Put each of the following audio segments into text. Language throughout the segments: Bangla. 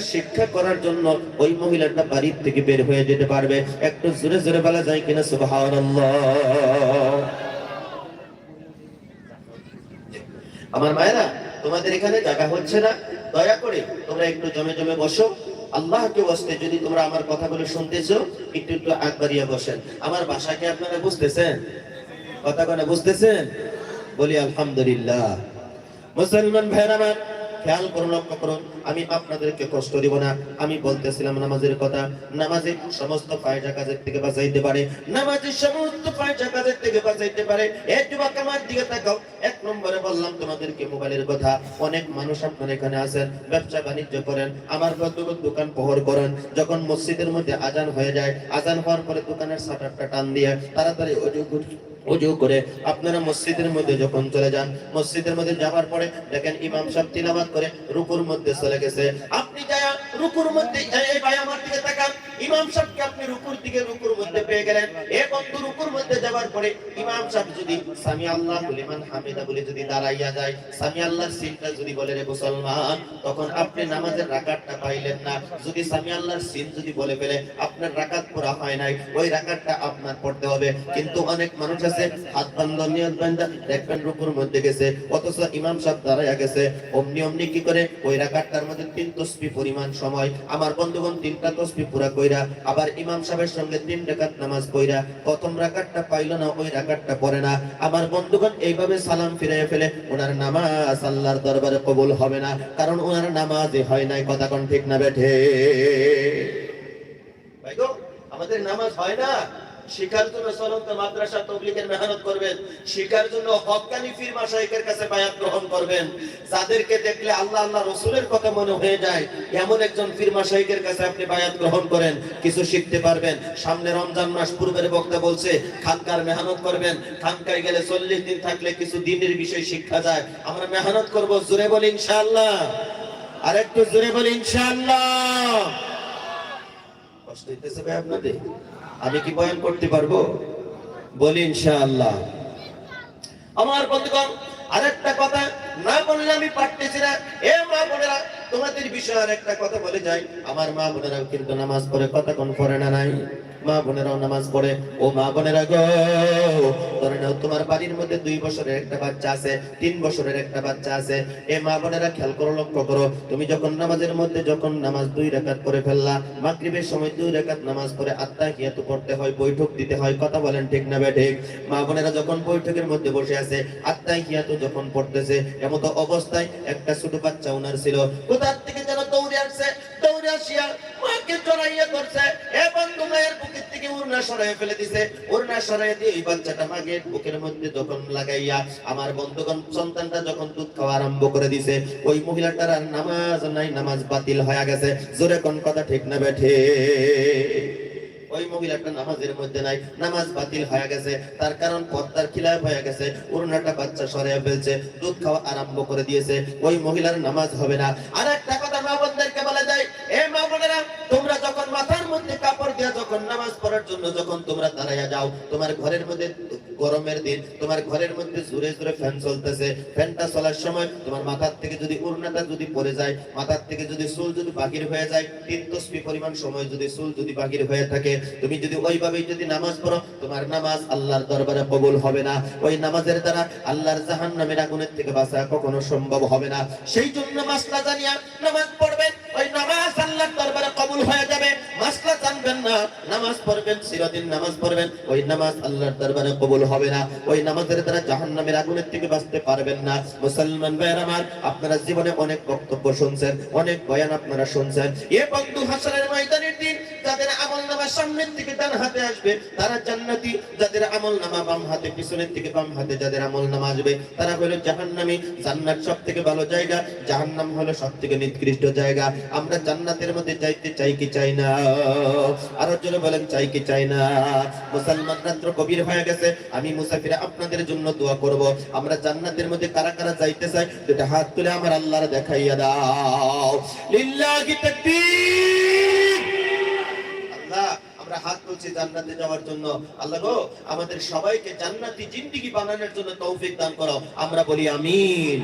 শিক্ষা করার জন্য ওই মহিলাটা বাড়ির থেকে বের হয়ে যেতে পারবে। একটু জোরে জোরে বলা যায় কিনা? সুবহানাল্লাহ। আমার মায়েরা, তোমাদের এখানে জায়গা হচ্ছে না। দয়া করে তোমরা একটু জমে জমে বসো। আল্লাহকে বসতে যদি তোমরা আমার কথাগুলো শুনতেছো, একটু একটু আগ বাড়িয়ে বসেন। আমার বাসাকে আপনারা বুঝতেছেন? কথা কোনো বুঝতেছেন? বলি আলহামদুলিল্লাহ। মুসলমান ভাইরা আমার খেয়াল করুন লক্ষ্য করুন আমি আপনাদেরকে কষ্ট দিব না। আমি বলতেছিলাম নামাজের কথা, নামাজে সমস্ত ফায়দা কাজের থেকে বাঁচাইতে পারে, নামাজে সমস্ত ফায়দা কাজের থেকে বাঁচাইতে পারে। এই যুবক আমার দিকে তাকাও, এক নম্বরে বললাম, তোমাদেরকে মোবাইলের কথা, অনেক মানুষ আপনার এখানে আছেন, ব্যবসা বাণিজ্য করেন, আমার কতগুলো দোকান পহর করেন, যখন মসজিদের মধ্যে আজান হয়ে যায়, আজান হওয়ার পরে দোকানের শাটারটা টান দিয়ে তাড়াতাড়ি অজু অজু করে আপনারা মসজিদের মধ্যে যখন চলে যান, মসজিদের মধ্যে যাওয়ার পরে দেখেন ইমাম সাহেব তিলাবাত করে রুকুর মধ্যে চলে গেছে। আপনি যায় রুকুর মধ্যে আমার দিকে তাকান ইমাম সাহেবকে আপনি রুকুর দিকে, রুকুর মধ্যে পেয়ে গেলেন। এ বন্ধু, রুকুর মধ্যে যাওয়ার পরে ইমাম সাহেব যদি সামি আল্লাহ লিমান হামিদা বলে যদি দাঁড়াইয়া যায়, সামি আল্লাহর সিনটা যদি বলে রে মুসলমান, তখন আপনি নামাজের রাকাতটা পাইলেন না। যদি সামি আল্লাহর সিন যদি বলে ফেলে, আপনার রাকাত পুরা হয় নাই, ওই রাকাতটা আপনার পড়তে হবে। কিন্তু অনেক মানুষ আছে, হাত বান্ধ, নিয়ত বান্ধা, দেখবেন রুকুর মধ্যে গেছে। অথচ ইমাম সাহেব দাঁড়াইয়া গেছে। অমনি অমনি কি করে? ওই রাকাতটার মধ্যে তিন তসবি পরিমাণ সময়। আমার বন্ধুগণ তিনটা তসবি পুরা কইরা, আবার ইমাম সাহেবের সঙ্গে তিন রাকাত নামাজ পড়া প্রথম রাকাতটা পাইলো না, ওই রাকাতটা পড়ে না। আমার বন্ধুগণ এইভাবে সালাম ফিরিয়ে ফেলে, ওনার নামাজ আল্লাহর দরবারে কবুল হবে না, কারণ ওনার নামাজই হয় নাই, কথা কোন ঠিক না বেঠে। আমাদের নামাজ হয় না। শিকার জন্য চলন্ত মাদ্রাসা তবলিগের মেহনত করবেন শিকার জন্য হকানি ফির মাশাইকের কাছে বায়াত গ্রহণ করবেন। যাদেরকে দেখলে আল্লাহ আল্লাহ রসুলের কথা মনে হয়ে যায়, এমন একজন ফির মাশাইকের কাছে আপনি বায়াত গ্রহণ করেন, কিছু শিখতে পারবেন। সামনে রমজান মাস পূর্বের বক্তা বলছে, খানকার মেহনত করবেন, খানকায় গেলে চল্লিশ দিন থাকলে কিছু দিনের বিষয় শিক্ষা যায়। আমরা মেহনত করব, জোরে বলি ইনশাআল্লাহ। আর একটু জোরে বলি ইনশাআল্লাহ। কষ্ট হইতেছে ভাই আপনাদের? আমি কি বয়ান করতে পারব? বলি ইনশাআল্লাহ। আমার বন্ধুগণ, আরেকটা কথা না বললে আমি পারতেছি না। এ মা বোনেরা, তোমাদের বিষয়ে আরেকটা কথা বলে যাই। আমার মা বোনেরাও কিন্তু নামাজ পড়ে, কথা কোন পড়ে না নাই। মা বোনেরাও নামাজ পড়ে। ও মা বোনেরা গো, ধরে নাও, তোমার বাড়ির মধ্যে দুই বছরের একটা বাচ্চা আছে, তিন বছরের একটা বাচ্চা আছে। এ মা বোনেরা খেয়াল করো, লক্ষ্য করো, তুমি যখন নামাজের মধ্যে যখন নামাজ দুই রাকাত করে ফেললা, মাগরিবের সময় দুই রাকাত নামাজ পড়ে আত্মা কিয়াত পড়তে হয়, বৈঠক দিতে হয়, কথা বলেন ঠিক না ঠিক? মা বোনেরা যখন বৈঠকের মধ্যে বসে আছে আত্মা কিয়াত যখন পড়তেছে, এমতো অবস্থায় একটা ছোট বাচ্চা ওনার ছিল। কোথার থেকে যেন দৌড়ে আসছে, দৌড়ে আসিয়া মাকে জড়াইয়া ধরছে। এ বন্ধু সরাইয়া সরাইয়া জোরে কোন কথা ঠিক না বেঠে? ওই মহিলাটা নামাজের মধ্যে নাই, নামাজ বাতিল হয়ে গেছে। তার কারণ পর্দার খিলাফ হয়ে গেছে। উড়নাটা বাচ্চা সরিয়ে ফেলছে, দুধ খাওয়া আরম্ভ করে দিয়েছে। ওই মহিলার নামাজ হবে না। আর একটা পড়ার জন্য যখন তোমরা দাঁড়াইয়া যাও তোমার ঘরের মধ্যে গরমের দিন তোমার ঘরের মধ্যে জোরে জোরে ফ্যান চলতেছে। ফ্যানটা চলার সময় তোমার মাথার থেকে যদি উড়নাটা যদি পড়ে যায়, মাথার থেকে যদি চুল যদি বাহির হয়ে যায়, তিন তসবি পরিমাণ সময় যদি চুল যদি বাহির হয়ে থাকে, তুমি যদি ওইভাবেই যদি নামাজ পড়ো, তোমার নামাজ আল্লাহর দরবারে কবুল হবে না। ওই নামাজের দ্বারা আল্লাহর জাহান নামের আগুনের থেকে বাঁচা কখনো সম্ভব হবে না। সেই জন্য মাসলা জানিয়া নামাজ পড়বেন, ওই নামাজ আল্লাহর দরবারে কবুল হয়ে যাবে। মাসলা জানবেন না, নামাজ পড়বেন, চিরদিন নামাজ পড়বেন, ওই নামাজ আল্লাহর দরবারে কবুল হবে না। ওই নামাজের দ্বারা জাহান্নামের আগুনের থেকে বাঁচতে পারবেন না। মুসলমান ভাইয়ের আমার, আপনারা জীবনে অনেক বক্তব্য শুনছেন, অনেক বয়ান আপনারা শুনছেন। এ বন্ধু হাসানের ময়দানের দিন যাদের আমল নামা সামনের থেকে ডান হাতে আসবে, তারা জান্নাতি। যাদের আমল নামা বাম হাতে, পিছনের থেকে বাম হাতে যাদের আমল নামা আসবে, তারা হলো জাহান্নামী। জান্নাত সব থেকে ভালো জায়গা, জাহান্নাম হলো সব থেকে নিকৃষ্ট জায়গা। আমরা জান্নাতের মধ্যে যাইতে চাই কি চাই না? আরও জোরে বলেন, চাই কি চাই না? মুসলমান রাত্র কবির হয়ে গেছে, আমি মুসাফিরা আপনাদের জন্য দোয়া করব। আমরা জান্নাতের মধ্যে কারা কারা যাইতে চাই দুটা হাত তুলে আমার আল্লাহর দেখাইয়া দাও। লিল্লাহি তাকবীর! আল্লাহ আমরা হাত তুলছি জান্নাতে যাওয়ার জন্য। আল্লাহ গো, আমাদের সবাইকে জান্নাতি জিন্দিগি বানানোর জন্য তৌফিক দান করো। আমরা বলি আমিন।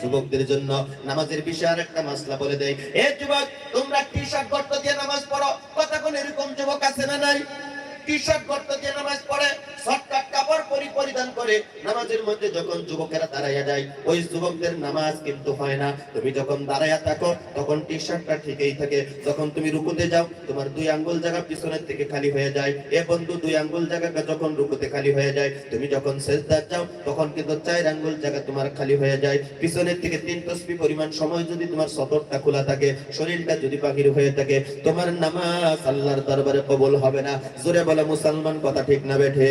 যুবকদের জন্য নামাজের বিষয় আর একটা মাসলা বলে দেয়। এ যুবক, তোমরা টি শার্ট গর্ত দিয়ে নামাজ পড়ো। কথা কোন এরকম যুবক আছে না নাই? টি শার্ট গর্ত দিয়ে নামাজ পড়ে শর্টকাট পরি পরিধান করে নামাজের মধ্যে যখন যুবকেরা দাঁড়াইয়া যায়, ওই যুবকদের নামাজ কিন্তু হয় না। তুমি যখন দাঁড়াইয়া থাকো, তখন টি শার্টটা ঠিকই থাকে। যখন তুমি রুকুতে যাও, তোমার দুই আঙ্গুল জায়গা পিছনের থেকে খালি হয়ে যায়। এ বন্ধু, দুই আঙ্গুল জায়গা যখন রুকুতে খালি হয়ে যায়, তুমি যখন সেজদার যাও, তখন কিন্তু চার আঙ্গুল জায়গা তোমার খালি হয়ে যায়। পিছনের থেকে তিন তসবি পরিমাণ সময় যদি তোমার সতরটা খোলা থাকে, শরীরটা যদি বাহির হয়ে থাকে, তোমার নামাজ আল্লাহর দরবারে কবুল হবে না। জোরে বলে, মুসলমান, কথা ঠিক না বেঠে?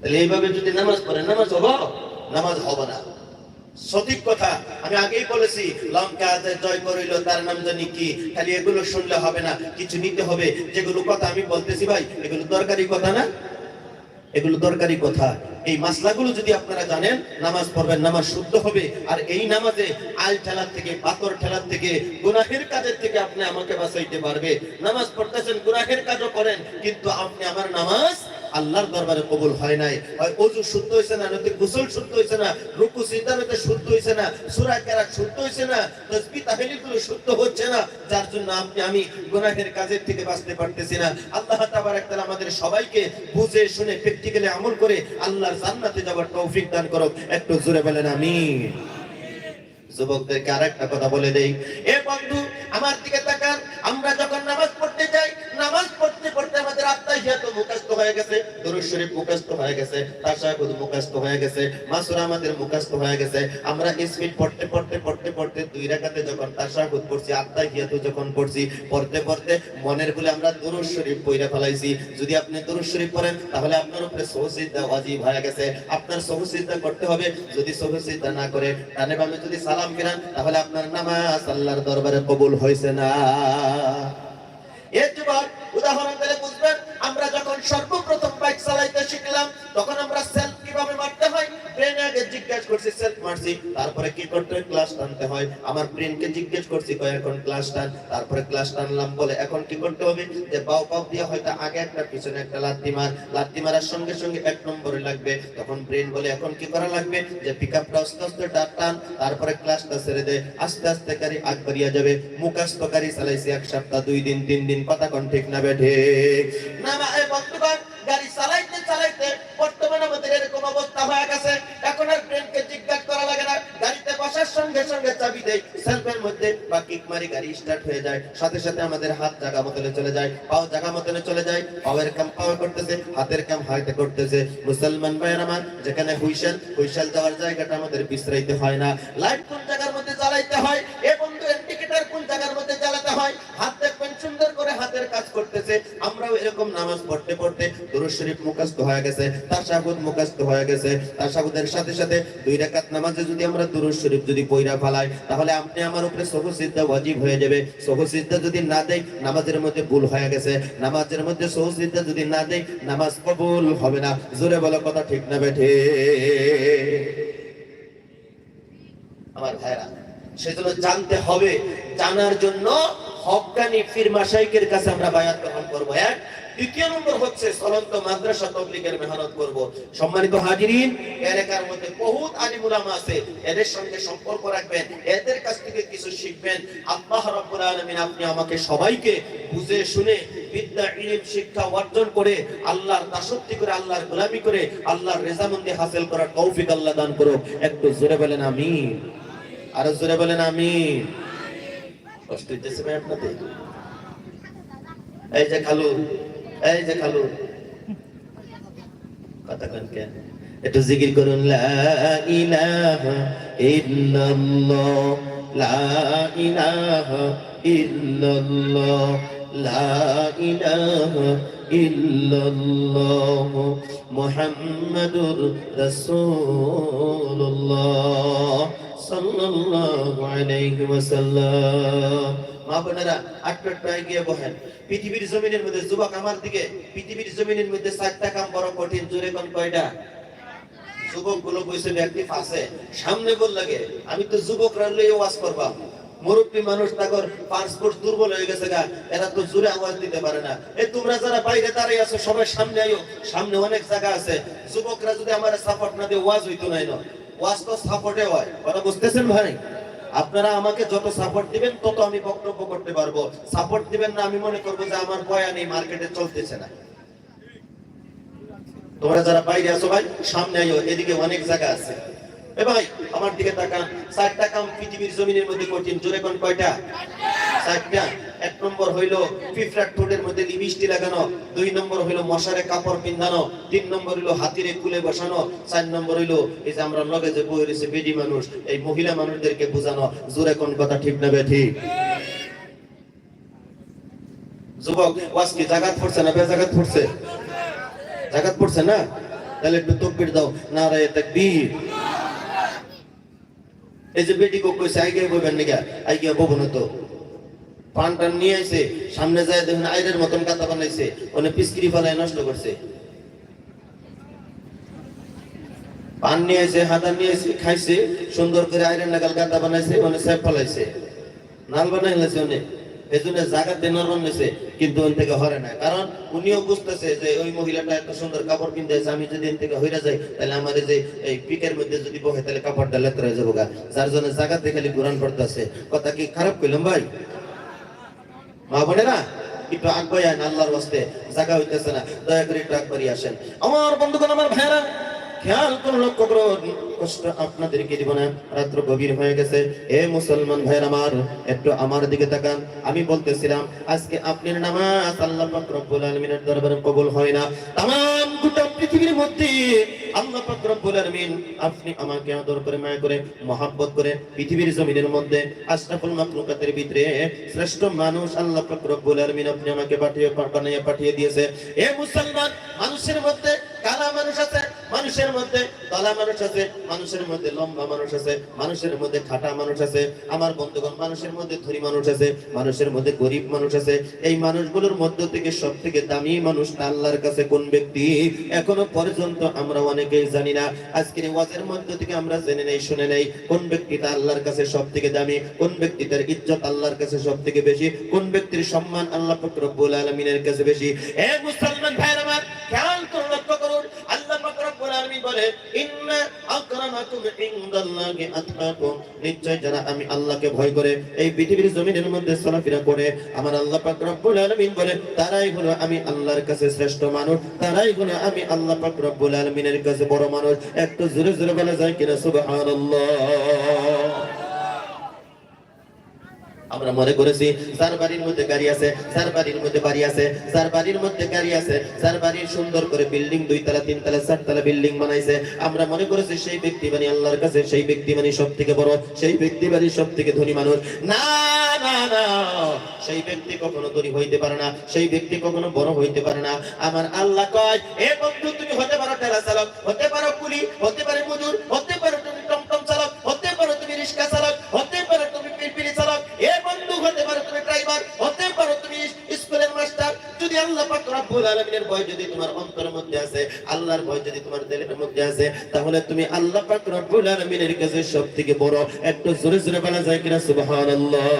তাহলে এইভাবে যদি নামাজ পড়ে, নামাজ হব? নামাজ হবে না। সঠিক কথা, আমি আগেই বলেছি, লঙ্কা জয় করিল, তার নাম জানি কি? খালি এগুলো শুনলে হবে না, কিছু নিতে হবে। যেগুলো কথা আমি বলতেছি ভাই, এগুলো দরকারি কথা না? এগুলো দরকারি কথা। এই মাসলাগুলো যদি আপনারা জানেন, নামাজ পড়বেন, নামাজ শুদ্ধ হবে। আর এই নামাজে আল ঠেলার থেকে, পাথর ঠেলার থেকে, গুনাহের কাজের থেকে আপনি আমাকে বাঁচাইতে পারবে। নামাজ পড়তেছেন, গুনাহের কাজও করেন, কিন্তু আপনি আমার নামাজ আল্লাহর দরবারে কবুল হয় নাই। হয় অজু শুদ্ধ হয়েছে না নয়তো গোসল শুদ্ধ হয়েছে না, রুকু সিজদা নয়তো শুদ্ধ হয়েছে না, সূরা কেরাত শুদ্ধ হয়েছে না তাসবিহ তাহলিলগুলো শুদ্ধ হচ্ছে না, যার জন্য আপনি, আমি গুনাহের কাজের থেকে বাঁচতে পারতেছি না। আল্লাহ তাবারক তাআলা আমাদের সবাইকে বুঝে শুনে প্র্যাকটিক্যালি আমল করে আল্লাহর জান্নাতে যাওয়ার তৌফিক দান করুক। একটু জোরে বলেন, আমিন। যুবকদেরকে আরেকটা কথা বলে দেই। এ বন্ধু, আমার দিকে তাকান, আমরা মনের বলে আমরা শরীফ ফেলাইছি। যদি আপনি শরীফ তাহলে আপনার উপরে সহসিদ্ধা হয়ে গেছে। আপনার সহসিদ্ধা করতে হবে, যদি সহসিদ্ধা না করে ডানে বামে যদি সালাম ফিরান, তাহলে আপনার নামাজ আল্লাহর দরবারে কবুল হয়েছে না। এ যুবক, উদাহরণ আমরা করছি সেলফ মারছি, তারপরে কি করতে ক্লাস টানতে হয়? আমার ব্রেনকে জিজ্ঞেস করছি, কয়, এখন ক্লাস টান? তারপরে ক্লাস টানলাম বলে, এখন কি করতে হবে? যে বাউ পাও দিয়ে হয়তো আগে একটা, পিছনে একটা লাত্তি মার। লাত্তি মারার সঙ্গে সঙ্গে এক নম্বরে লাগবে। তখন ব্রেন বলে, এখন কি করা লাগবে? যে পিক আপটা আস্তে আস্তে টান, তারপরে ক্লাসটা ছেড়ে দে। আস্তে আস্তে বাড়িয়া যাবে। এক সপ্তাহ, দুই দিন, তিন দিন, কথা কোন ঠিক না বেঠে না গাড়ি চালাইতে চালাইতে বর্তমানে আমাদের এরকম অবস্থা হয়ে গেছে। চাবি দেই সেলফের মধ্যে বা কিক মারি গাড়ি স্টার্ট হয়ে যায়। সাথে সাথে আমাদের হাত জায়গা মতনে চলে যায়। পাও জায়গা মতনে চলে যায়। পাওয়ের কাম পাওয়া করতেছে, হাতের কাম হাতে করতেছে। মুসলমান ভাইয়ের আমার, যেখানে হুইসেল হুইসেল যাওয়ার জায়গাটা আমাদের বিশ্রাইতে হয় না। লাইট কোন জায়গার মধ্যে জ্বালাইতে হয়? এ বন্ধু ইন্ডিকেটর কোন জায়গার মধ্যে জ্বালাতে হয়? হাত দেখবেন সুন্দর করে হাতের কাজ করতেছে। আমরাও এরকম নামাজ পড়তে পড়তে দুরূদ শরীফ মুখস্থ হয়ে গেছে, তাশাহুদ মুখস্থ হয়ে গেছে। তাশাহুদের সাথে সাথে দুই রাকাত নামাজে যদি আমরা শরীফ যদি পয়রা তাহলে আপনি আমার উপরে সহসিদ্ধা ওয়াজিব হয়ে যাবে। সহসিদ্ধা যদি না দেই, নামাজের মধ্যে ভুল হয়ে গেছে। নামাজের মধ্যে সহসিদ্ধা যদি না দেই, নামাজ কবুল হবে না। জোরে বলো কথা ঠিক না বেঠে আমার ভাইরা সেজন্য জানতে হবে, জানার জন্য হকানি ফির মাসাইকের কাছে আমরা বায়াত গ্রহণ করব। এক দ্বিতীয় নম্বর হচ্ছে চলন্ত মাদ্রাসা তবলিগের মেহনত করব। সম্মানিত হাজিরিন, এলাকার মধ্যে বহুত আলিম উলামা আছে। এদের সঙ্গে সম্পর্ক রাখবেন, এদের কাছ থেকে কিছু শিখবেন। আল্লাহ রাব্বুল আপনি আমাকে সবাইকে বুঝে শুনে বিদ্যা শিক্ষা অর্জন করে আল্লাহর দাসত্ব করে, আল্লাহর গোলামি করে, আল্লাহর রেজামন্দি হাসিল করার তৌফিক আল্লাহ দান করুক। একটু জোরে বলেন আমিন। আরও জোরে বলেন আমিন। কষ্ট হইতেছে ভাই আপনাদের। এই যে খালু এই যে খালু। কথা কন কেন? একটু জিকির করুন, লা ইলাহা ইল্লাল্লাহ, লা ইলাহা ইল্লাল্লাহ, লা ইলাহা ইল্লাল্লাহ, মুহাম্মাদুর রাসূলুল্লাহ সাল্লাল্লাহু আলাইহি ওয়াসাল্লাম। গিয়ে বহেন পৃথিবীর জমিনের মধ্যে যুবক আমার দিকে, পৃথিবীর জমিনের মধ্যে চারটা কাম বড় কঠিন, জোরে কোন কয়টা? যুবকগুলো ব্যক্তি ফাঁসে। সামনে বল লাগে, আমি তো যুবকরা লইয়ে ওয়াজ করবা। মুরব্বী মানুষ তাগর পাসপোর্ট দুর্বল হয়ে গেছে গা, এরা তো জোরে আওয়াজ দিতে পারে না। এই তোমরা যারা বাইরে দাঁড়িয়ে আছো, সবাই সামনে আইও। সামনে অনেক জায়গা আছে। যুবকরা যদি আমার সাপোর্ট না দিয়ে, ওয়াজ হইতো নাই না ওয়াজ তো সাপোর্টে হয়। কথা বুঝতেছেন ভাই? আপনারা আমাকে যত সাপোর্ট দিবেন, তত আমি বক্তব্য করতে পারব। সাপোর্ট দিবেন না, আমি মনে করব যে আমার বয়ান এই মার্কেটে চলতেছে না। তোমরা যারা বাইরে আছো ভাই, সামনে আইও, এদিকে অনেক জায়গা আছে। আমার দিকে তাকান। চারটা কাম পৃথিবীর জমিনের মধ্যে কঠিন। জোরে কোন কয়টা? চারটা। এক নম্বর হইল পিঁপড়ার ঠোঁটের মধ্যে লিপস্টিক লাগানো, দুই নম্বর হইল মশারে কাপড় পিন্ধানো, তিন নম্বর হইল হাতিরে কুলে বসানো, চার নম্বর হইল এই যে আমরা লগে যে বই রয়েছে, বেডি মানুষ, এই মহিলা মানুষদেরকে বোঝানো, জোরে কোন কথা ঠিক না ঠিক? যুবক, ওয়াজ কি জাগাত পড়ছে না বেজাগাত পড়ছে? জাগাত পড়ছে না? তাহলে একটু তকবির দাও, নারায়ে তাকবীর। এই যে বেটি কইছে আইগে বইবেন নাকি? আইগে ববো না তো। পান টান নিয়ে আইছে, সামনে যায় দেখুন আইরের মতন কাতা বানাইছে, ওনে পিসকিরি ফেলায় নষ্ট করছে। পান নিয়ে আইছে, হাতা নিয়ে আইছে, খাইছে, সুন্দর করে আইরের নাগাল কাতা বানাইছে, ওনে সেপ ফেলাইছে। নাল বানাই হয়েছে অনেক এজন্য দেনার বানাইছে কিন্তু ওন থেকে হরে না। কারণ উনিও বুঝতেছে যে ওই মহিলাটা এত সুন্দর কাপড় কিনতেছে আমি যদি থেকে হইরা যাই, তাহলে আমার যে এই পিকের মধ্যে যদি বহে, তাহলে কাপড়টা লেতরা যাব গা। যার জন্য জায়গাতে খালি ঘুরান পড়তেছে। কথা কি খারাপ কইলাম ভাই? মা না একটু আন আল্লাহর বাস্তে জায়গা হইতেছে না, দয়া করে একটু আগবাড়ি আসেন। আমার বন্ধুগণ, আমার ভাইরা খেয়াল করে, লক্ষ্য করুন কষ্ট আপনাদেরকে দিব না রাত্র গভীর হয়ে গেছে। এ মুসলমান ভাইয়ের আমার, একটু আমার দিকে তাকান। আমি বলতেছিলাম, আজকে আপনার নামাজ আল্লাহ পাক রব্বুল আলামিনের দরবারে কবুল হয় না। তাম গোটা পৃথিবীর মধ্যে আল্লাহ পাক রব্বুল আলামিন আপনি আমাকে আদর করে, মায়া করে, মহাব্বত করে পৃথিবীর জমিনের মধ্যে আশরাফুল মাখলুকাতের ভিতরে শ্রেষ্ঠ মানুষ আল্লাহ পাক রব্বুল আলামিন আপনি আমাকে পাঠিয়ে বানিয়ে পাঠিয়ে দিয়েছে। এ মুসলমান মানুষের মধ্যে কালা মানুষ আছে? মানুষের মধ্যে তলা মানুষ আছে, মানুষের মধ্যে লম্বা মানুষ আছে, মানুষের মধ্যে খাটা মানুষ আছে, আমার বন্ধুগণ মানুষের মধ্যে ধনী মানুষ আছে, মানুষের মধ্যে গরিব মানুষ আছে। এই মানুষগুলোর মধ্য থেকে সব থেকে দামি মানুষ আল্লাহর কাছে কোন ব্যক্তি? এখনও পর্যন্ত আমরা অনেকেই জানি না। আজকের ওয়াজের মধ্য থেকে আমরা জেনে নেই, শুনে নেই কোন ব্যক্তিটা আল্লাহর কাছে সব থেকে দামি, কোন ব্যক্তিটার ইজ্জত আল্লাহর কাছে সব থেকে বেশি, কোন ব্যক্তির সম্মান আল্লাহ পাক রব্বুল আলামিনের কাছে বেশি। এ মুসলমান ভাইরা আমার, খেয়াল করে আতকাকুম নিশ্চয় যারা আমি আল্লাহকে ভয় করে এই পৃথিবীর জমিনের মধ্যে চলাফেরা করে, আমার আল্লাহ পাক রব্বুল আলামিন বলে, তারাই হলো আমি আল্লাহর কাছে শ্রেষ্ঠ মানুষ, তারাই হলো আমি আল্লাহ পাক রব্বুল আলামিনের কাছে বড় মানুষ। একটু জোরে জোরে বলে যায় কিনা? সুবহানাল্লাহ। আমরা মনে করেছি, যার বাড়ির মধ্যে গাড়ি আছে, যার বাড়ির মধ্যে বাড়ি আছে, যার বাড়ির মধ্যে গাড়ি আছে, যার বাড়ির সুন্দর করে বিল্ডিং দুই তলা তিন তলা চার তলা বিল্ডিং বানাইছে। আমরা মনে করেছি, সেই ব্যক্তি মানে আল্লাহর কাছে, সেই ব্যক্তি মানে সব থেকে বড়, সেই ব্যক্তি মানে সব থেকে ধনী মানুষ। না সেই ব্যক্তি কখনো ধনী হইতে পারে না, সেই ব্যক্তি কখনো বড় হইতে পারে না। আমার আল্লাহ কয়, এ বন্ধু, তুমি হতে পারো ঠেলা চালক, হতে পারো কুলি, হতে পারে মজুর, হতে পারো তুমি টমটম চালক, হতে পারো তুমি রিক্সা বন্ধু হতে পারো, তুমি ড্রাইভার হতে পারো, তুমি স্কুলের মাস্টার যদি আল্লাহ পাক রব্বুল আলামিনের ভয় যদি তোমার অন্তরের মধ্যে আছে আল্লাহর ভয় যদি তোমার দিলের মধ্যে আছে তাহলে তুমি আল্লাহ পাক রব্বুল আলামিনের কাছে সবথেকে বড়, একটু জোরে জোরে বলা যায় কিনা? সুবহানাল্লাহ।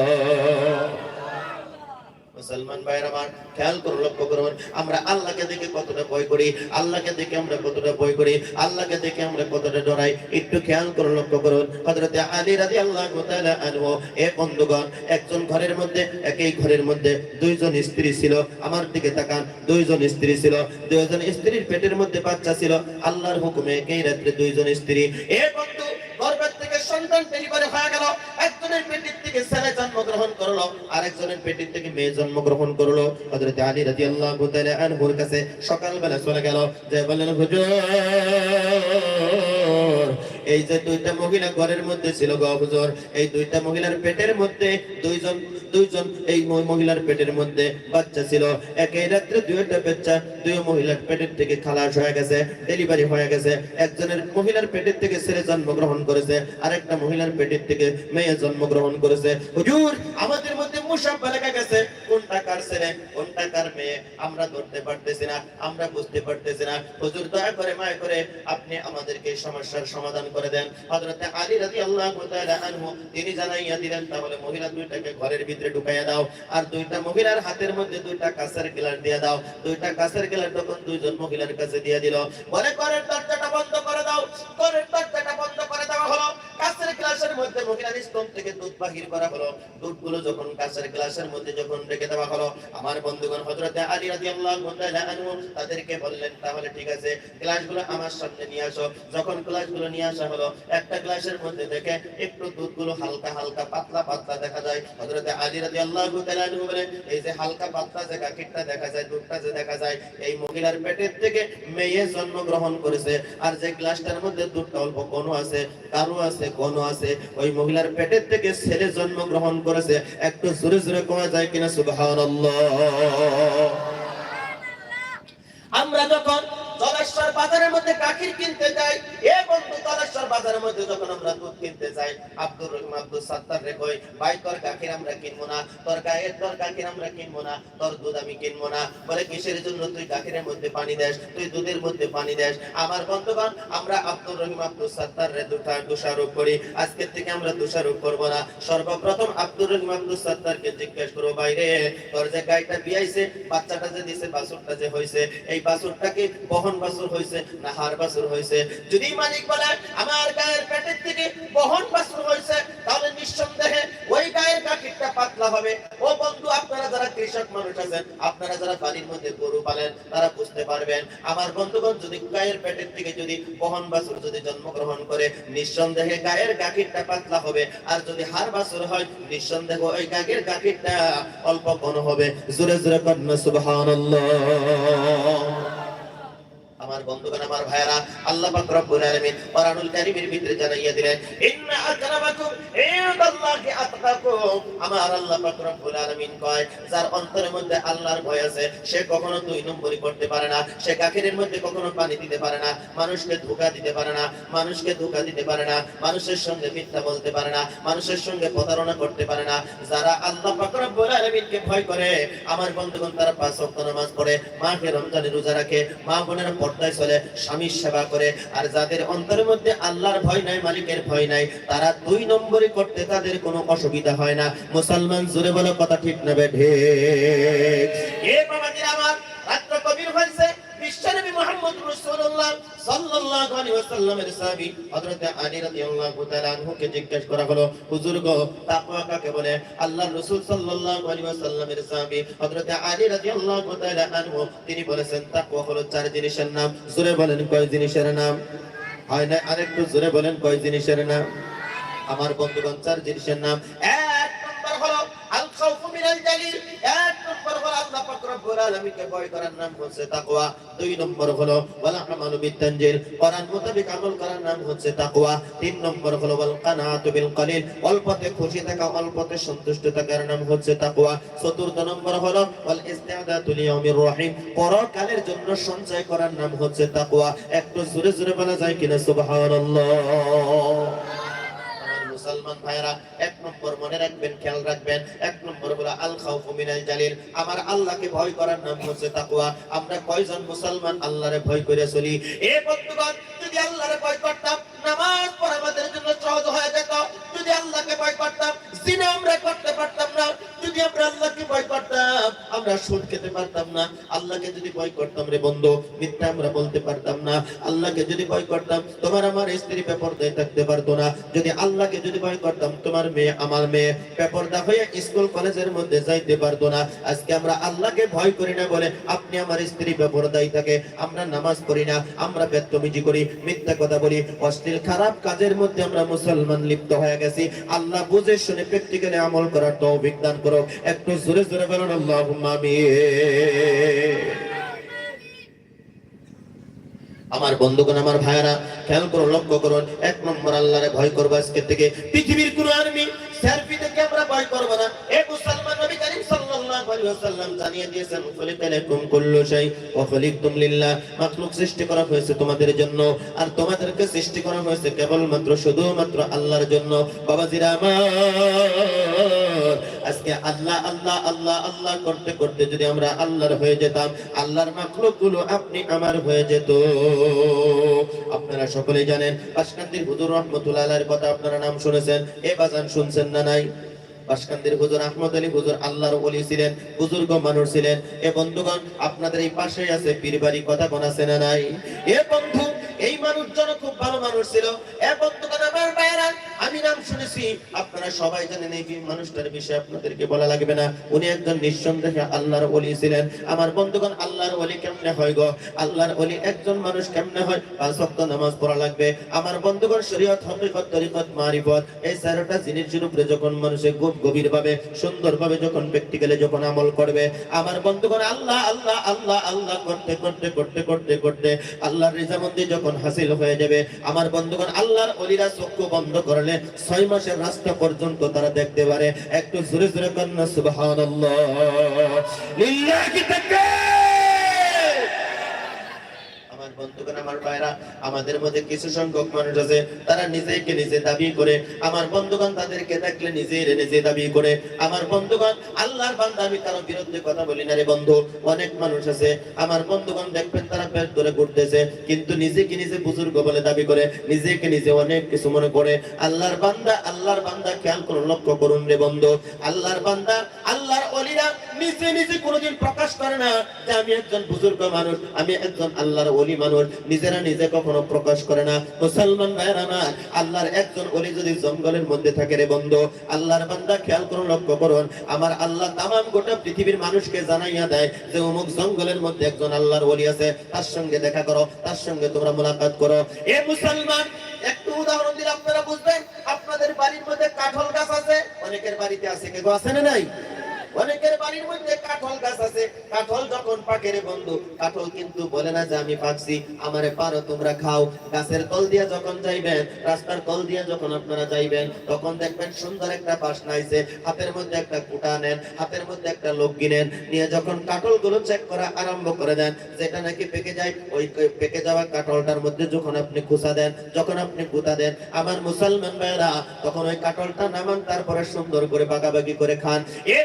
মুসলমান ভাইয়ের আমার খেয়াল করুন লক্ষ্য করুন আমরা। আল্লাহকে দেখে কতটা ভয় করি, আল্লাহকে দেখে আমরা কতটা ভয় করি, আল্লাহকে দেখে আমরা কতটা ডরাই। একটু খেয়াল করুন লক্ষ্য করুন হযরতে আলী রাদিয়াল্লাহু তাআলা আনহু, এ বন্ধুগণ, একজন ঘরের মধ্যে, একই ঘরের মধ্যে দুইজন স্ত্রী ছিল। আমার দিকে তাকান, দুইজন স্ত্রী ছিল। দুইজন স্ত্রীর পেটের মধ্যে বাচ্চা ছিল। আল্লাহর হুকুমে একই রাত্রে দুইজন স্ত্রী। এ বন্ধু গর্ভের থেকে সন্তান ডেলিভারি হয়ে গেল। একজনের পেটের থেকে ছেলে জন্মগ্রহণ করল, আরেকজনের পেটের থেকে মেয়ে জন্মগ্রহণ করল। হযরত আলী রাদিয়াল্লাহু তাআলা আনহুর কাছে সকালবেলা চলে গেল, যে বললেন, হুজুর এই যে দুইটা মহিলা ঘরের মধ্যে ছিল গো এই দুইটা মহিলার পেটের মধ্যে দুইজন দুইজন এই মহিলার পেটের মধ্যে বাচ্চা ছিল। একই রাত্রে দুইটা বাচ্চা, দুই মহিলার পেটের থেকে খালাস হয়ে গেছে, ডেলিভারি হয়ে গেছে। একজনের মহিলার পেটের থেকে ছেলে জন্মগ্রহণ করেছে, আরেকটা মহিলার পেটের থেকে মেয়ে জন্মগ্রহণ করেছে। হুজুর, আমাদের মধ্যে মুসাব্বা লেখা গেছে আপনি আমাদেরকে সমস্যার সমাধান করে দেন। হযরতে আলী রাদিয়াল্লাহু তাআলা তিনি জানাইয়া দিলেন, তাহলে মহিলা দুইটাকে ঘরের ভিতরে ঢুকাইয়া দাও, আর দুইটা মহিলার হাতের মধ্যে দুইটা কাঁচের গিলার দিয়ে দাও। দুইটা কাঁচের গিলার তখন দুইজন মহিলার কাছে দিয়ে দিল বলে ঘরের দরজাটা বন্ধ করে দাও ঘরের দরজাটা বন্ধ করে দেওয়া হলো। গ্লাসের মধ্যে মহিলার স্তন থেকে দুধ বাহির করা হলো। দুধগুলো যখন কাঁচের গ্লাসের মধ্যে যখন রেখে দেওয়া হলো, আমার বন্ধুগণ হযরতে আলী রাদিয়াল্লাহু তাআলা আনহু তাদেরকে বললেন, তাহলে ঠিক আছে গ্লাসগুলো আমার সামনে নিয়ে আসো। যখন গ্লাসগুলো নিয়ে আসা হলো, একটা গ্লাসের মধ্যে দেখে একটু দুধগুলো হালকা হালকা পাতলা পাতলা দেখা যায়। হযরতে আলী রাদিয়াল্লাহু তাআলা আনহু বলেন এই যে হালকা পাতলা যে গাখিরটা দেখা যায়, দুধটা যে দেখা যায়, এই মহিলার পেটের থেকে মেয়ে জন্মগ্রহণ করেছে। আর যে গ্লাসটার মধ্যে দুধটা অল্প কোন আছে কারও আছে কোন আছে ওই মহিলার পেটের থেকে ছেলে জন্মগ্রহণ করেছে, একটু জোরে জোরে কমে যায় কিনা সুবহানাল্লাহ। আমরা যখন বাজারের মধ্যে গাখির কিনতে যাই। এ বন্ধু বাজারের মধ্যে যখন আমরা দুধ কিনতে যাই, আব্দুর রহিম আব্দুল রে কই ভাই, তোর গাখির আমরা কিনবো না, তোর গায়ের, তোর গাখির আমরা কিনবো না, তোর দুধ আমি কিনবো না। বলে, কিসের জন্য তুই গাখিরের মধ্যে পানি তুই দুধের মধ্যে পানি আমার বন্ধুগণ, আমরা আব্দুর রহিম আব্দুল সাত্তার রে দুটা দোষারোপ করি। আজকের থেকে আমরা দোষারোপ করব না। সর্বপ্রথম আব্দুর রহিম আব্দুল সাত্তারকে জিজ্ঞেস করব বাইরে তোর যে গাইটা বিয়াইছে, বাচ্চাটা যে দিছে, বাছুরটা যে হইছে, এই বাছুরটা কি বহন বাছুর হইছে না হার বাছুর হইছে। যদি মালিক বলে, আমার গায়ের পেটের থেকে বহন বাছুর হইছে, তাহলে নিঃসন্দেহে ওই গায়ের গাখিরটা পাতলা হবে। ও বন্ধু, আপনারা যারা কৃষক মানুষ আছেন, আপনারা যারা বাড়ির মধ্যে গরু পালেন, তারা বুঝতে পারবেন, আমার বন্ধুগণ, যদি গায়ের পেটের থেকে যদি বহন বাছুর যদি জন্মগ্রহণ করে, নিঃসন্দেহে গায়ের গাখিরটা পাতলা হবে। আর যদি হার বাছুর হয়, নিঃসন্দেহে ওই গায়ের গাখিরটা অল্প ঘন হবে। জোরে জোরে কন্যা সুবহানাল্লাহ। আমার বন্ধুগণ, আমার ভাইরা আল্লাহ পাক রব্বুল আলামিন কোরআনুল কারীমের ভিতরে জানাইয়া দিলেন, ইন্না আকরামাকুম ইনদাল্লাহি আতকাকুম। আমার আল্লাহ পাক রব্বুল আলামিন কয়, যার অন্তরের মধ্যে আল্লাহর ভয় আছে, সে কখনো দুই নম্বরই করতে পারে না, সে কাকেরের মধ্যে কখনো পানি দিতে পারে না, মানুষকে ধোঁকা দিতে পারে না, মানুষকে ধোঁকা দিতে পারে না, মানুষের সঙ্গে মিথ্যা বলতে পারে না, মানুষের সঙ্গে প্রতারণা করতে পারে না। যারা আল্লাহ পাক রব্বুল আলামিনকে ভয় করে, আমার বন্ধুগণ তারা পাঁচ ওয়াক্ত নামাজ পড়ে, মাকে রমজানে রোজা রাখে, মা বোনের পর্দায় চলে স্বামীর সেবা করে, আর যাদের অন্তরের মধ্যে আল্লাহর ভয় নাই, মালিকের ভয় নাই, তারা দুই নম্বরে করতে তাদের কোনো অসুবিধা হয় না। মুসলমান জুড়ে বলে, কথা ঠিক নেবে ঢেক। আমার রাত্র কবির হয়েছে বিশ্বনবী মোহাম্মদ রাসূলুল্লাহ তিনি বলেছেন, তাকওয়া হলো চার জিনিসের নাম। জোরে বলেন, কয় জিনিসের নাম? হয় না? আরেকটু জোরে বলেন, কয় জিনিসের নাম? আমার বন্ধুগণ, চার জিনিসের নাম। এক অল্পতে খুশি থাকা, অল্পতে সন্তুষ্ট থাকার নাম হচ্ছে তাকওয়া। চতুর্থ নম্বর হলো, ওয়াল ইস্তিআদাতু পরকালের জন্য সঞ্চয় করার নাম হচ্ছে তাকওয়া। একটু জোরে জোরে বলা যায় কিনা? সুবহানাল্লাহ। মুসলমান ভাইরা এক নম্বর মনে রাখবেন, খেয়াল রাখবেন, এক নম্বর হলো আল খাউফু মিনাল জালিল। আমার আল্লাহকে ভয় করার নাম হচ্ছে তাকওয়া। আমরা কয়জন মুসলমান আল্লাহরে ভয় করে চলি? এ বন্ধুগণ, যদি আল্লাহরে ভয় করতাম, নামাজ পড়া আমাদের জন্য সহজ হয়ে যেত। যদি আল্লাহকে ভয় করতাম, জিনা আমরা করতে পারতাম আল্লাহকে ভয় করি না বলে আপনি আমার স্ত্রী থাকে। আমরা নামাজ পড়ি না, আমরা বেত্তমিজি করি, মিথ্যা কথা বলি, অশ্লীল, খারাপ কাজের মধ্যে আমরা মুসলমান লিপ্ত হয়ে গেছি। আল্লাহ বুঝে শুনে প্র্যাকটিক্যালি আমল করার তৌফিক দান করো একটু জোরে জোরে বলুন আল্লাহ আমি আমার বন্ধুগণ, আমার ভাইয়ারা, খেয়াল করুন, লক্ষ্য করুন, এক নম্বর আল্লাহরে ভয় করব আজকের থেকে। পৃথিবীর কোন আর্মি সেলফি থেকে আমরা ভয় করব না? এক মুসলমান আল্লাহ করতে করতে যদি আমরা আল্লাহর হয়ে যেতাম, আল্লাহর মাখলুকগুলো আপনি আমার হয়ে যেত। আপনারা সকলেই জানেন, বাসকান্দির হুজুর রহমতুল্লাহ কথা আপনারা নাম শুনেছেন, এ বাজান শুনছেন না নাই? বাসকান্দির হুজুর আহমদ আলী হুজুর আল্লাহর ওলি ছিলেন, বুজুর্গ মানুষ ছিলেন। এ বন্ধুগণ, আপনাদের এই পাশেই আছে পীরবাড়ি, কথা কোন আছে না নাই? এ বন্ধু, এই মানুষজন খুব ভালো মানুষ ছিল। এ বন্ধুগণ, আমার ভাইয়েরা আমি নাম শুনেছি। আপনারা সবাই জানেন এই মানুষটার বিষয়ে আপনাদেরকে বলা লাগবে না। উনি একজন নিঃসন্দেহে আল্লাহর ওলি ছিলেন। আমার বন্ধুগণ, আল্লাহর ওলি কেমনে হয় গো? আল্লাহর ওলি একজন মানুষ কেমনে হয়? পাঁচ ওয়াক্ত নামাজ পড়া লাগবে। আমার বন্ধুগণ, শরীয়ত হকিকত তরিকত মারিফত। এই চারটা জিনিসের উপরে যখন মানুষের খুব গভীর ভাবে সুন্দর ভাবে যখন প্র্যাকটিক্যালি যখন আমল করবে, আমার বন্ধুগণ, আল্লাহ আল্লাহ আল্লাহ আল্লাহ করতে করতে করতে করতে করতে আল্লাহর রিজামন্দি যখন হাসিল হয়ে যাবে, আমার বন্ধুগণ, আল্লাহর অলিরা চক্ষু বন্ধ করলে ছয় মাসের রাস্তা পর্যন্ত তারা দেখতে পারে একটু জোরে জোরে কন্যা সুবাহ বন্ধুগণ, আমার ভাইরা, আমাদের মধ্যে কিছু সংখ্যক মানুষ আছে, তারা নিজেকে নিজে দাবি করে, আমার বন্ধুগণ তাদেরকে দেখলে নিজে দাবি করে, আমার বন্ধুগণ, আল্লাহর আমি কারও বিরুদ্ধে কথা বলি না রে বন্ধু, অনেক মানুষ আছে, আমার বন্ধুগণ দেখবেন তারা পেট ধরে ঘুরতেছে, কিন্তু নিজেকে নিজে বুজুর্গ বলে দাবি করে, নিজেকে নিজে অনেক কিছু মনে করে, আল্লাহর বান্দা আল্লাহর বান্দা, খেয়াল করুন লক্ষ্য করুন রে বন্ধু, আল্লাহর বান্দা, আল্লাহর অলিরা নিজে নিজে কোনোদিন প্রকাশ করে না যে আমি একজন বুজুর্গ মানুষ, আমি একজন আল্লাহর অলি মানুষ। নিজেরা নিজে কখনো প্রকাশ করে না। মুসলমান ভাইয়ের আমার, আল্লাহর একজন অলি যদি জঙ্গলের মধ্যে থাকে রে বন্ধু, আল্লাহর বান্দা খেয়াল করুন, লক্ষ্য করুন। আমার আল্লাহ তামাম গোটা পৃথিবীর মানুষকে জানাইয়া দেয় যে অমুক জঙ্গলের মধ্যে একজন আল্লাহর অলি আছে। তার সঙ্গে দেখা করো, তার সঙ্গে তোমরা মোলাকাত করো। এ মুসলমান, একটু উদাহরণ দিলে আপনারা বুঝবেন, আপনাদের বাড়ির মধ্যে কাঠল গাছ আছে? অনেকের বাড়িতে আছে, কেউ আছে না নাই? অনেকের বাড়ির মধ্যে কাঠল গাছ আছে। কাঠল যখন পাকে রে বন্ধু, কাঠল কিন্তু বলে না যে আমি পাকছি, আমারে পারো, তোমরা খাও। গাছের তল দিয়া যখন যাইবেন, রাস্তার তল দিয়া যখন আপনারা যাইবেন, তখন দেখবেন সুন্দর একটা পাশ নাইছে। হাতের মধ্যে একটা কুটা নেন, হাতের মধ্যে একটা লগ্গি নেন, নিয়ে যখন কাঠলগুলো চেক করা আরম্ভ করে দেন, যেটা নাকি পেকে যায়, ওই পেকে যাওয়া কাঠলটার মধ্যে যখন আপনি খুসা দেন, যখন আপনি গুতা দেন, আমার মুসলমান ভাইরা তখন ওই কাঠলটা নামান, তারপরে সুন্দর করে বাগাবাগি করে খান। এ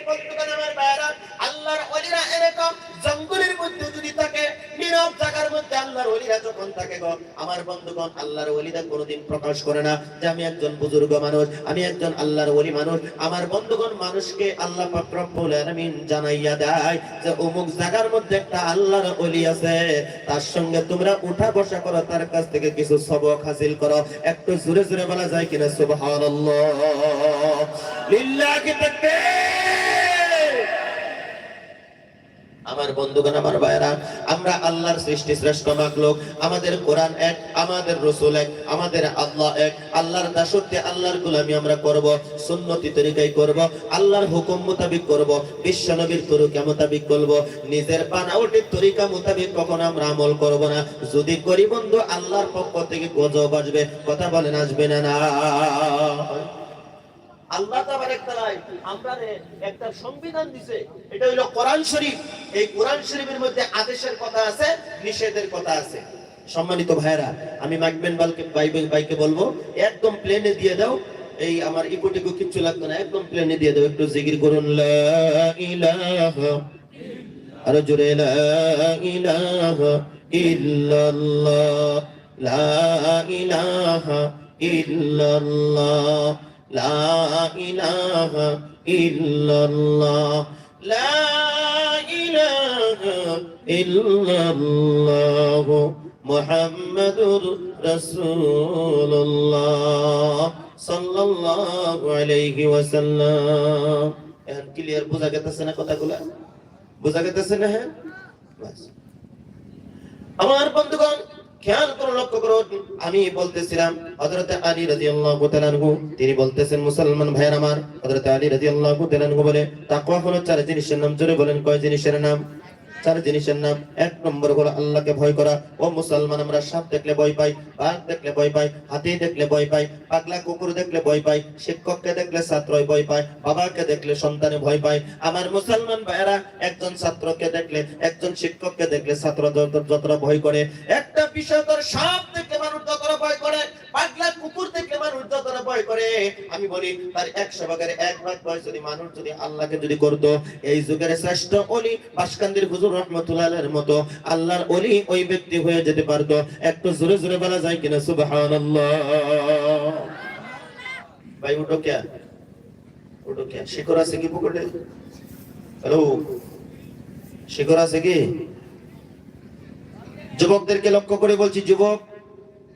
আমার বন্ধুগণ মানুষকে আল্লাহ জানাইয়া দেয় যে অমুক জায়গার মধ্যে একটা আল্লাহর ওলি আছে, তার সঙ্গে তোমরা উঠা বসা করো, তার কাছ থেকে কিছু সবক হাসিল করো। একটু জোরে জোরে বলা যায় কিনা? সুবহানাল্লাহ। লিল্লাহি তাকবীর। আমার বন্ধুগণ, আমার ভাইরা আমরা আল্লাহর সৃষ্টি শ্রেষ্ঠ মাখলুক, আমাদের কোরআন এক, আমাদের রসুল এক, আমাদের আল্লাহ এক, আল্লাহর দাসত্বে আল্লাহর গোলামি আমরা করব, সুন্নতি তরিকায় করব, আল্লাহর হুকুম মোতাবিক করব, বিশ্ব নবীর তরিকা মোতাবিক করব, নিজের বানাওটির তরিকা মোতাবিক কখন আমরা আমল করব না। যদি করি বন্ধু আল্লাহর পক্ষ থেকে গজব আসবে, কথা বলেন, আসবে না না? কোরআন শরীফ। এই কোরআন শরীফের মধ্যে আদেশের কথা আছে, নিষেধের কথা আছে। সম্মানিত ভাইরা আমি মাইকবেন বালকে বাইকে বলব, একদম প্লেনে দিয়ে দাও। এই আমার ইকো টিকো কিচ্ছু লাগবে না, একদম প্লেনে দিয়ে দাও। একটু জিকির করুন আরও জোরে ইল্লাল্লাহ, লা ইলাহা ইল্লাল্লাহ লা ইলাহা ইল্লাল্লাহ, লা ইলাহা ইল্লাল্লাহ লা ইলাহা ইল্লাল্লাহ মুহাম্মাদুর রাসূলুল্লাহ সাল্লাল্লাহু আলাইহি ওয়াসাল্লাম। এখন ক্লিয়ার বোঝা গেছে না কথাগুলা? বোঝা গেছে না হ্যাঁ। আমার বন্ধুগণ, খেয়াল আমি বলতেছিলাম, হযরত আলী রাদিয়াল্লাহু তাআলা তিনি বলতেছেন, মুসলমান ভাইয়ের আমার। হযরত আলী রাদিয়াল্লাহু তাআলা বলে, তাকওয়া হলো চার জিনিসের নাম। জোরে বলেন, কয় জিনিসের নাম? চার জিনিসের নাম। এক নম্বর হলো আল্লাহকে ভয় করা। ও মুসলমান, আমরা সাপ দেখলে ভয় পাই, বাঘ দেখলে ভয় পাই, হাতি দেখলে ভয় পাই, পাগলা কুকুর দেখলে ভয় পাই, শিক্ষককে দেখলে ছাত্রই ভয় পায়, বাবাকে দেখলে সন্তানে ভয় পায়। আমার মুসলমান ভাইয়েরা, একজন ছাত্রকে দেখলে, একজন শিক্ষককে দেখলে ছাত্র যত- যতটা ভয় করে। একটা বিষয় তোর সাপ দেখলে মানুষ যতটা ভয় করে পাগলা মানুষ যতটা ভয় করে, আমি বলি, তার এক ভাগ ভয় যদি মানুষ যদি আল্লাহকে যদি এই যুগের শ্রেষ্ঠ অলি বাসকান্দির হুজুর রহমতুল্লাহের মতো আল্লাহর অলি ওই ব্যক্তি হয়ে যেতে পারতো। একটু জোরে জোরে বলা যায় কিনা? সুবহানাল্লাহ। ভাই, উঠো কে? হ্যালো? আছে কি? যুবকদেরকে লক্ষ্য করে বলছি, যুবক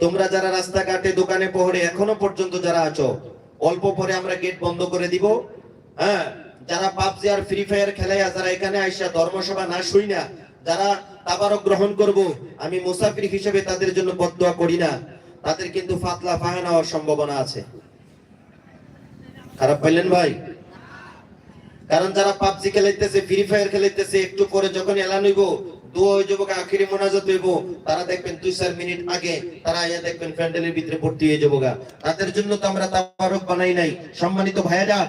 তোমরা যারা রাস্তাঘাটে দোকানে পহরে এখনও পর্যন্ত যারা আছো, অল্প পরে আমরা গেট বন্ধ করে দিব। হ্যাঁ যারা পাবজি আর ফ্রি ফায়ার খেলায় যারা এখানে আইসা ধর্মসভা না শুই না, যারা তাবারক গ্রহণ করব, আমি মুসাফির হিসেবে তাদের জন্য বদদোয়া করি না। তাদের কিন্তু ফাতলা ফাহানা হওয়ার সম্ভাবনা আছে। খারাপ পাইলেন ভাই? কারণ যারা পাবজি খেলাইতেছে ফ্রি ফায়ার খেলাইতেছে, একটু পরে যখন এলান হইব তারা দেখবেন দুই চার মিনিট আগে তারা দেখবেন ভিতরে ভর্তি হয়ে তাদের জন্য তো আমরা তাবারক বানাই নাই। সম্মানিত ভাইয়েরা